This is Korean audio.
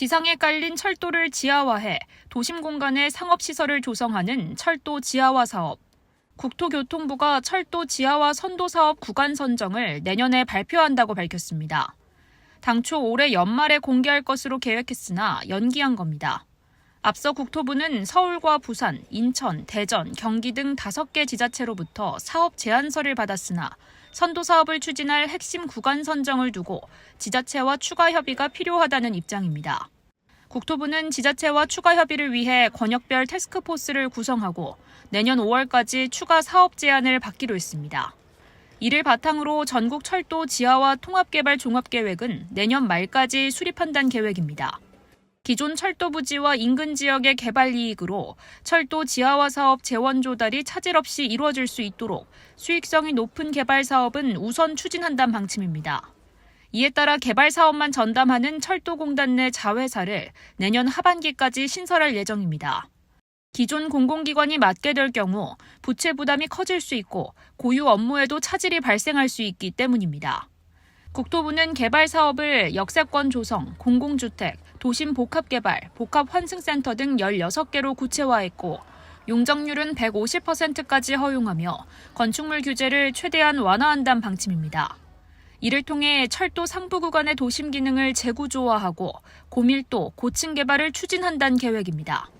지상에 깔린 철도를 지하화해 도심 공간에 상업시설을 조성하는 철도 지하화 사업. 국토교통부가 철도 지하화 선도 사업 구간 선정을 내년에 발표한다고 밝혔습니다. 당초 올해 연말에 공개할 것으로 계획했으나 연기한 겁니다. 앞서 국토부는 서울과 부산, 인천, 대전, 경기 등 5개 지자체로부터 사업 제안서를 받았으나 선도 사업을 추진할 핵심 구간 선정을 두고 지자체와 추가 협의가 필요하다는 입장입니다. 국토부는 지자체와 추가 협의를 위해 권역별 태스크포스를 구성하고 내년 5월까지 추가 사업 제안을 받기로 했습니다. 이를 바탕으로 전국 철도 지하화 통합개발 종합계획은 내년 말까지 수립한다는 계획입니다. 기존 철도 부지와 인근 지역의 개발 이익으로 철도 지하화 사업 재원 조달이 차질 없이 이루어질 수 있도록 수익성이 높은 개발 사업은 우선 추진한다는 방침입니다. 이에 따라 개발 사업만 전담하는 철도공단 내 자회사를 내년 하반기까지 신설할 예정입니다. 기존 공공기관이 맡게 될 경우 부채 부담이 커질 수 있고 고유 업무에도 차질이 발생할 수 있기 때문입니다. 국토부는 개발 사업을 역세권 조성, 공공주택, 도심 복합개발, 복합환승센터 등 16개로 구체화했고 용적률은 150%까지 허용하며 건축물 규제를 최대한 완화한다는 방침입니다. 이를 통해 철도 상부 구간의 도심 기능을 재구조화하고 고밀도, 고층 개발을 추진한다는 계획입니다.